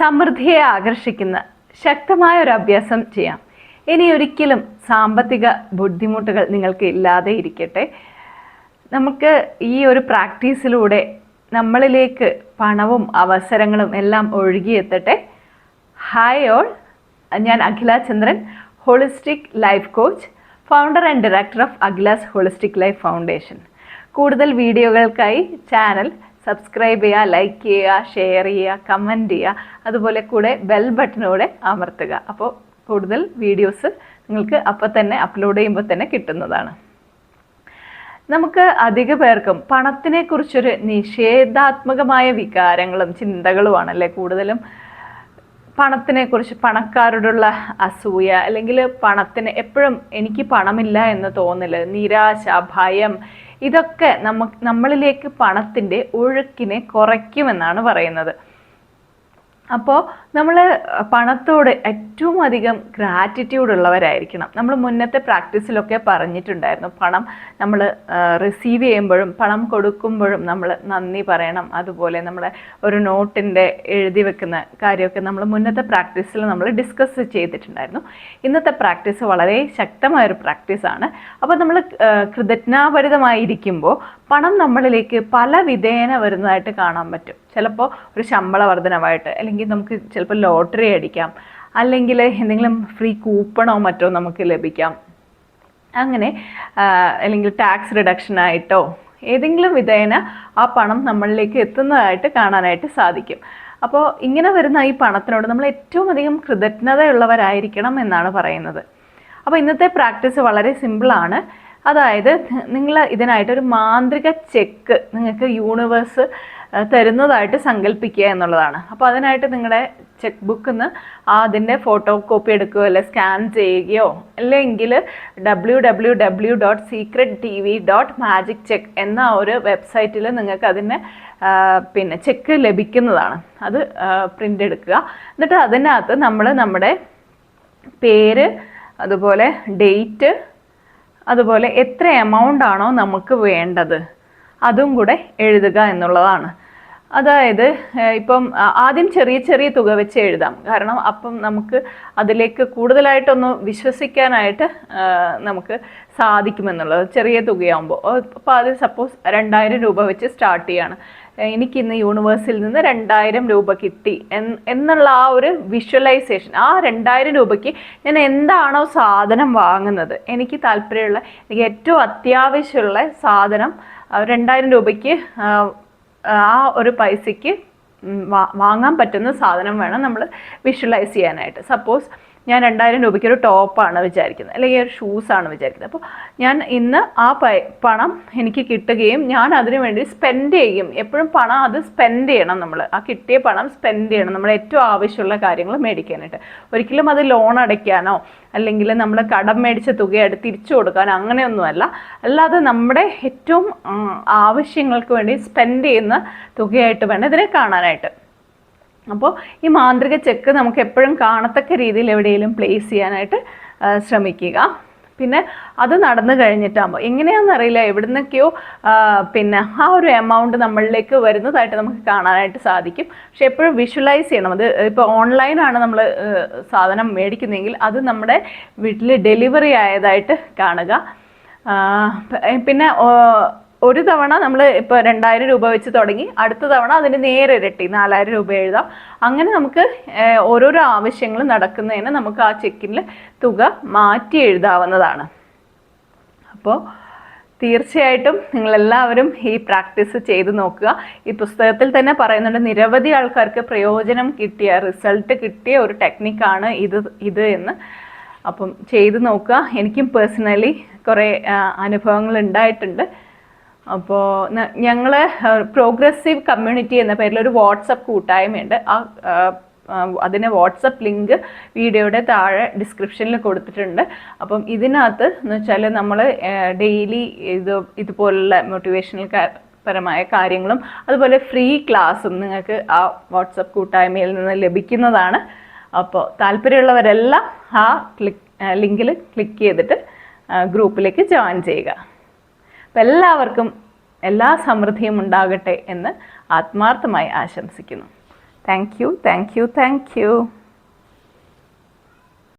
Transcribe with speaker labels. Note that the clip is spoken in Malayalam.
Speaker 1: സമൃദ്ധിയെ ആകർഷിക്കുന്ന ശക്തമായ ഒരു അഭ്യാസം ചെയ്യാം. ഇനി ഒരിക്കലും സാമ്പത്തിക ബുദ്ധിമുട്ടുകൾ നിങ്ങൾക്ക് ഇല്ലാതെ ഇരിക്കട്ടെ. നമുക്ക് ഈ ഒരു പ്രാക്ടീസിലൂടെ നമ്മളിലേക്ക് പണവും അവസരങ്ങളും എല്ലാം ഒഴുകിയെത്തട്ടെ. ഹായ് ഓൾ ഞാൻ Akhila Chandran holistic life coach founder and director of Akhila's holistic life foundation കൂടുതൽ വീഡിയോകൾക്കായി ചാനൽ സബ്സ്ക്രൈബ് ചെയ്യുക ലൈക്ക് ചെയ്യുക ഷെയർ ചെയ്യുക കമന്റ് ചെയ്യുക. അതുപോലെ കൂടെ ബെൽ ബട്ടനോടെ അമർത്തുക. അപ്പോൾ കൂടുതൽ വീഡിയോസ് നിങ്ങൾക്ക് അപ്പോൾ തന്നെ അപ്ലോഡ് ചെയ്യുമ്പോൾ തന്നെ കിട്ടുന്നതാണ്. നമുക്ക് അധിക പേർക്കും പണത്തിനെക്കുറിച്ചൊരു നിഷേധാത്മകമായ വികാരങ്ങളും ചിന്തകളുമാണല്ലേ കൂടുതലും പണത്തിനെക്കുറിച്ച് പണക്കാരോടുള്ള അസൂയ അല്ലെങ്കിൽ പണത്തിന് എപ്പോഴും എനിക്ക് പണമില്ല എന്ന് തോന്നൽ നിരാശ ഭയം ഇതൊക്കെ നമ്മ നമ്മളിലേക്ക് പണത്തിന്റെ ഒഴുക്കിനെ കുറയ്ക്കുമെന്നാണ് പറയുന്നത്. അപ്പോൾ നമ്മൾ പണത്തോട് ഏറ്റവും അധികം ഗ്രാറ്റിറ്റ്യൂഡ് ഉള്ളവരായിരിക്കണം. നമ്മൾ മുന്നത്തെ പ്രാക്ടീസിലൊക്കെ പറഞ്ഞിട്ടുണ്ടായിരുന്നു. പണം നമ്മൾ റിസീവ് ചെയ്യുമ്പോഴും പണം കൊടുക്കുമ്പോഴും നമ്മൾ നന്ദി പറയണം. അതുപോലെ നമ്മൾ ഒരു നോട്ടിന്റെ എഴുതി വെക്കുന്ന കാര്യമൊക്കെ നമ്മൾ മുന്നത്തെ പ്രാക്ടീസിൽ നമ്മൾ ഡിസ്കസ് ചെയ്തിട്ടുണ്ടായിരുന്നു. ഇന്നത്തെ പ്രാക്ടീസ് വളരെ ശക്തമായൊരു പ്രാക്ടീസാണ്. അപ്പോൾ നമ്മൾ കൃതജ്ഞാപരിതമായിരിക്കുമ്പോൾ പണം നമ്മളിലേക്ക് പല വിധേയന വരുന്നതായിട്ട് കാണാൻ പറ്റും. ചിലപ്പോൾ ഒരു ശമ്പള വർധനവായിട്ട് അല്ലെങ്കിൽ നമുക്ക് ചിലപ്പോൾ ലോട്ടറി അടിക്കാം അല്ലെങ്കിൽ എന്തെങ്കിലും ഫ്രീ കൂപ്പണോ മറ്റോ നമുക്ക് ലഭിക്കാം. അങ്ങനെ അല്ലെങ്കിൽ ടാക്സ് റിഡക്ഷൻ ആയിട്ടോ ഏതെങ്കിലും വിധേന ആ പണം നമ്മളിലേക്ക് എത്തുന്നതായിട്ട് കാണാനായിട്ട് സാധിക്കും. അപ്പോൾ ഇങ്ങനെ വരുന്ന ഈ പണത്തിനോട് നമ്മൾ ഏറ്റവും അധികം കൃതജ്ഞതയുള്ളവരായിരിക്കണം എന്നാണ് പറയുന്നത്. അപ്പോൾ ഇന്നത്തെ പ്രാക്ടീസ് വളരെ സിമ്പിളാണ്. അതായത് നിങ്ങൾ ഇതിനായിട്ട് ഒരു മാന്ത്രിക ചെക്ക് നിങ്ങൾക്ക് യൂണിവേഴ്സ് തരുന്നതായിട്ട് സങ്കല്പിക്കുക എന്നുള്ളതാണ്. അപ്പോൾ അതിനായിട്ട് നിങ്ങളുടെ ചെക്ക് ബുക്കിൽ നിന്ന് അതിന്റെ ഫോട്ടോ കോപ്പി എടുക്കുകയോ അല്ലെ സ്കാൻ ചെയ്യുകയോ അല്ലെങ്കിൽ W W W dot secret T V dot magic check എന്ന ഒരു വെബ്സൈറ്റിൽ നിങ്ങൾക്ക് അതിന്റെ പിന്നെ ചെക്ക് ലഭിക്കുന്നതാണ്. അത് പ്രിന്റ് എടുക്കുക. എന്നിട്ട് അതിനകത്ത് നമ്മൾ നമ്മുടെ പേര് അതുപോലെ ഡേറ്റ് അതുപോലെ എത്ര എമൗണ്ട് ആണോ നമുക്ക് വേണ്ടത് അതും കൂടെ എഴുതുക എന്നുള്ളതാണ്. അതായത് ഇപ്പം ആദ്യം ചെറിയ ചെറിയ തുക വെച്ച് എഴുതാം. കാരണം അപ്പം നമുക്ക് അതിലേക്ക് കൂടുതലായിട്ടൊന്ന് വിശ്വസിക്കാനായിട്ട് നമുക്ക് സാധിക്കുമെന്നുള്ളത്. ചെറിയ തുകയാകുമ്പോൾ അപ്പോൾ അത് സപ്പോസ് രണ്ടായിരം രൂപ വെച്ച് സ്റ്റാർട്ട് ചെയ്യാണ്. എനിക്കിന്ന് യൂണിവേഴ്സിൽ നിന്ന് രണ്ടായിരം രൂപ കിട്ടി എന്നുള്ള ആ ഒരു വിഷ്വലൈസേഷൻ ആ രണ്ടായിരം രൂപയ്ക്ക് ഞാൻ എന്താണോ സാധനം വാങ്ങുന്നത് എനിക്ക് താല്പര്യമുള്ള എനിക്ക് ഏറ്റവും അത്യാവശ്യമുള്ള സാധനം രണ്ടായിരം രൂപയ്ക്ക് ആ, ഒരു പൈസയ്ക്ക് വാങ്ങാൻ പറ്റുന്ന സാധനം വേണം നമ്മൾ വിഷ്വലൈസ് ചെയ്യാനായിട്ട്. സപ്പോസ് ഞാൻ രണ്ടായിരം രൂപയ്ക്ക് ഒരു ടോപ്പാണ് വിചാരിക്കുന്നത്. അല്ലെങ്കിൽ ഒരു ഷൂസാണ് വിചാരിക്കുന്നത്. അപ്പോൾ ഞാൻ ഇന്ന് ആ പണം എനിക്ക് കിട്ടുകയും ഞാൻ അതിനു വേണ്ടി സ്പെൻഡ് ചെയ്യും എപ്പോഴും പണം അത് സ്പെൻഡ് ചെയ്യണം നമ്മൾ. ആ കിട്ടിയ പണം സ്പെൻഡ് ചെയ്യണം. നമ്മൾ ഏറ്റവും ആവശ്യമുള്ള കാര്യങ്ങൾ മേടിക്കാനായിട്ട്. ഒരിക്കലും അത് ലോൺ അടയ്ക്കാനോ അല്ലെങ്കിൽ നമ്മൾ കടം മേടിച്ച തുകയായിട്ട് തിരിച്ചു കൊടുക്കാനോ അങ്ങനെയൊന്നുമല്ല. അല്ലാതെ നമ്മുടെ ഏറ്റവും ആവശ്യങ്ങൾക്ക് വേണ്ടി സ്പെൻഡ് ചെയ്യുന്ന തുകയായിട്ട് വേണം ഇതിനെ കാണാനായിട്ട്. അപ്പോൾ ഈ മാന്ത്രിക ചെക്ക് നമുക്ക് എപ്പോഴും കാണത്തക്ക രീതിയിൽ എവിടെയെങ്കിലും പ്ലേസ് ചെയ്യാനായിട്ട് ശ്രമിക്കുക. പിന്നെ അത് നടന്നു കഴിഞ്ഞിട്ടാകുമ്പോൾ എങ്ങനെയാണെന്നറിയില്ല എവിടുന്നൊക്കെയോ പിന്നെ ആ ഒരു എമൗണ്ട് നമ്മളിലേക്ക് വരുന്നതായിട്ട് നമുക്ക് കാണാനായിട്ട് സാധിക്കും. പക്ഷെ എപ്പോഴും വിഷ്വലൈസ് ചെയ്യണം. അത് ഇപ്പോൾ ഓൺലൈനാണ് നമ്മൾ സാധനം മേടിക്കുന്നതെങ്കിൽ അത് നമ്മുടെ വീട്ടിൽ ഡെലിവറി ആയതായിട്ട് കാണുക. പിന്നെ ഒരു തവണ നമ്മൾ ഇപ്പോൾ രണ്ടായിരം രൂപ വെച്ച് തുടങ്ങി അടുത്ത തവണ അതിന് നേരെ ഇരട്ടി നാലായിരം രൂപ എഴുതാം. അങ്ങനെ നമുക്ക് ഓരോരോ ആവശ്യങ്ങൾ നടക്കുന്നതിന് നമുക്ക് ആ ചെക്കിൽ തുക മാറ്റി എഴുതാവുന്നതാണ്. അപ്പോൾ തീർച്ചയായിട്ടും നിങ്ങളെല്ലാവരും ഈ പ്രാക്ടീസ് ചെയ്ത് നോക്കുക. ഈ പുസ്തകത്തിൽ തന്നെ പറയുന്നുണ്ട് നിരവധി ആൾക്കാർക്ക് പ്രയോജനം കിട്ടിയ റിസൾട്ട് കിട്ടിയ ഒരു ടെക്നിക്കാണ് ഇത് ഇത് എന്ന്. അപ്പം ചെയ്ത് നോക്കുക. എനിക്കും പേഴ്സണലി കുറേ അനുഭവങ്ങൾ ഉണ്ടായിട്ടുണ്ട്. അപ്പോൾ ഞങ്ങൾ പ്രോഗ്രസീവ് കമ്മ്യൂണിറ്റി എന്ന പേരിൽ ഒരു വാട്സപ്പ് കൂട്ടായ്മയുണ്ട്. ആ അതിന് വാട്സപ്പ് ലിങ്ക് വീഡിയോയുടെ താഴെ ഡിസ്ക്രിപ്ഷനിൽ കൊടുത്തിട്ടുണ്ട്. അപ്പം ഇതിനകത്ത് എന്ന് വെച്ചാൽ നമ്മൾ ഡെയിലി ഇത് ഇതുപോലുള്ള മോട്ടിവേഷണൽ പരമായ കാര്യങ്ങളും അതുപോലെ ഫ്രീ ക്ലാസ്സും നിങ്ങൾക്ക് ആ വാട്സപ്പ് കൂട്ടായ്മയിൽ നിന്ന് ലഭിക്കുന്നതാണ്. അപ്പോൾ താല്പര്യമുള്ളവരെല്ലാം ആ ക്ലിക്ക് ലിങ്കിൽ ക്ലിക്ക് ചെയ്തിട്ട് ഗ്രൂപ്പിലേക്ക് ജോയിൻ ചെയ്യുക. അപ്പം എല്ലാവർക്കും എല്ലാ സമൃദ്ധിയും ഉണ്ടാകട്ടെ എന്ന് ആത്മാർത്ഥമായി ആശംസിക്കുന്നു. Thank you thank you thank you